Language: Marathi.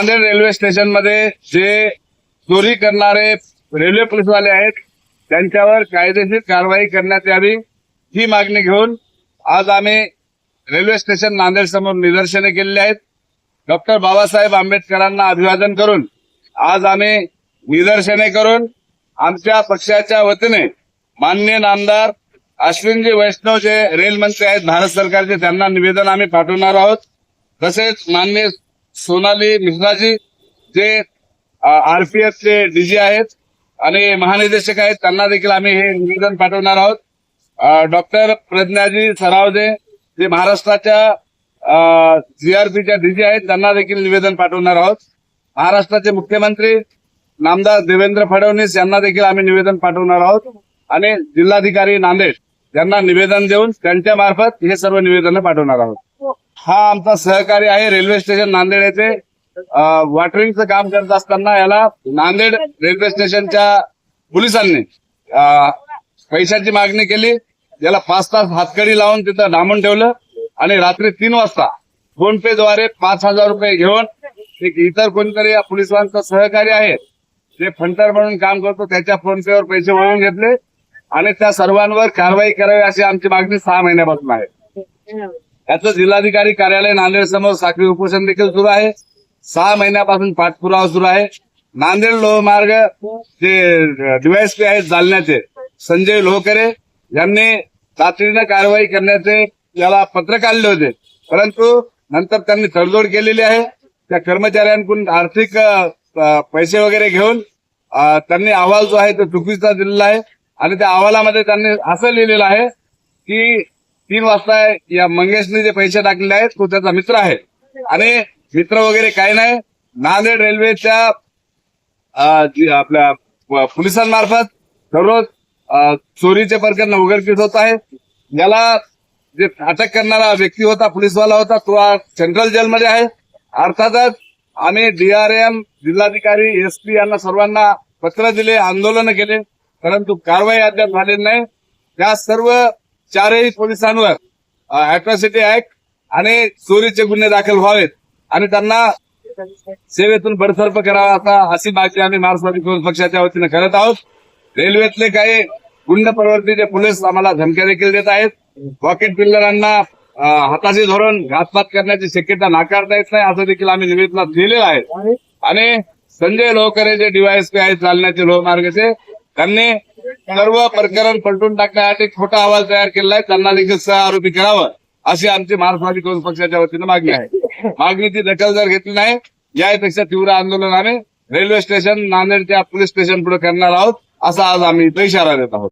नांदेड रेल्वे स्टेशनमध्ये जे चोरी करणारे रेल्वे पोलीसवाले आहेत त्यांच्यावर कायदेशीर कारवाई करण्यात यावी ही मागणी घेऊन आज आम्ही रेल्वे स्टेशन नांदेड समोर निदर्शने केलेली आहेत. डॉक्टर बाबासाहेब आंबेडकरांना अभिवादन करून आज आम्ही निदर्शने करून आमच्या पक्षाच्या वतीने मान्य नामदार अश्विनजी वैष्णव जे रेल मंत्री आहेत भारत सरकारचे त्यांना निवेदन आम्ही पाठवणार आहोत. तसेच मान्य सोनाली मिश्राजी जे आरपीएफचे डीजी आहेत आणि महानिदेशक आहेत त्यांना देखील आम्ही हे निवेदन पाठवणार आहोत. डॉक्टर प्रज्ञाजी सरावदे जे महाराष्ट्राच्या जीआरपीच्या डीजी आहेत त्यांना देखील निवेदन पाठवणार आहोत. महाराष्ट्राचे मुख्यमंत्री नामदार देवेंद्र फडणवीस यांना देखील आम्ही निवेदन पाठवणार आहोत. आणि जिल्हाधिकारी नांदेड यांना निवेदन देऊन त्यांच्या मार्फत हे सर्व निवेदन पाठवणार आहोत. हा आमचा सहकारी आहे रेल्वे स्टेशन नांदेड येथे. वॉटरिंगचं काम करत असताना याला नांदेड रेल्वे स्टेशनच्या पोलिसांनी पैशाची मागणी केली. याला पाच तास हातकडी लावून तिथं डांबून ठेवलं. आणि रात्री तीन वाजता फोन पे द्वारे पाच हजार रुपये घेऊन एक इतर कोणतरी या पोलिसांचा सहकारी आहे जे फंटर म्हणून काम करतो त्याच्या फोन पेवर पैसे वळून घेतले. आणि त्या सर्वांवर कारवाई करावी अशी आमची मागणी सहा महिन्यापासून आहे. हो. याचं जिल्हाधिकारी कार्यालय नांदेड समोर साखळी उपोषण देखील सुरू आहे. सहा महिन्यापासून पाठपुरावा सुरू आहे. नांदेड लोहमार्ग जे डीवायएसपी आहेत जालन्याचे संजय लोहकरे यांनी तातडीनं कारवाई करण्याचे याला पत्र काढले होते. परंतु नंतर त्यांनी तडजोड केलेली आहे. त्या कर्मचाऱ्यांकडून आर्थिक पैसे वगैरे घेऊन त्यांनी अहवाल जो आहे तो चुकीचा दिलेला आहे. आणि त्या अहवालामध्ये त्यांनी असं लिहिलेलं आहे की तीन वाजता या मंगेशने जे पैसे टाकलेले आहेत तो त्याचा मित्र आहे. आणि मित्र वगैरे काही नाही. नांदेड रेल्वेच्या आपल्या पोलिसांमार्फत दररोज चोरीचे प्रकरण उघडकीस होत आहे. याला जे अटक करणारा व्यक्ती होता पोलीसवाला होता तो आज सेंट्रल जेलमध्ये आहे. अर्थातच आम्ही डीआरएम जिल्हाधिकारी एस पी यांना सर्वांना पत्र दिले आंदोलन केले परंतु कारवाई अद्याप झालेली नाही. त्या सर्व चारही पोलिसांवर अॅट्रॉसिटी ऍक्ट आणि चोरीचे गुन्हे दाखल व्हावेत. आणि त्यांना सेवेतून बडतर्फ करावा असा अशी मागणी आम्ही मार्क्सवादी काँग्रेस पक्षाच्या वतीने करत आहोत. रेल्वेतले काही गुंड प्रवर्तीचे पोलीस आम्हाला धमक्या देखील देत आहेत. पॉकेट पिल्लरांना हाताशी धरून घातपात करण्याची शक्यता नाकारता येत नाही असं देखील आम्ही निवेदनात लिहिलेलं आहे. आणि संजय लोहकरे जे डीवायएसपी आहेत चालण्याचे लोहमार्गचे त्यांनी सर्व प्रकरण पलटून टाकण्यासाठी खोटा अहवाल तयार केला आहे त्यांना देखील सह आरोपी करावं. अशी आमची मार्क्सवादी काँग्रेस पक्षाच्या वतीनं मागणी आहे. मागणीची दखल जर घेतली नाही यापेक्षा तीव्र आंदोलन आम्ही रेल्वे स्टेशन नांदेडच्या पोलीस स्टेशन पुढे करणार आहोत असा आज आम्ही इथं इशारा देत आहोत.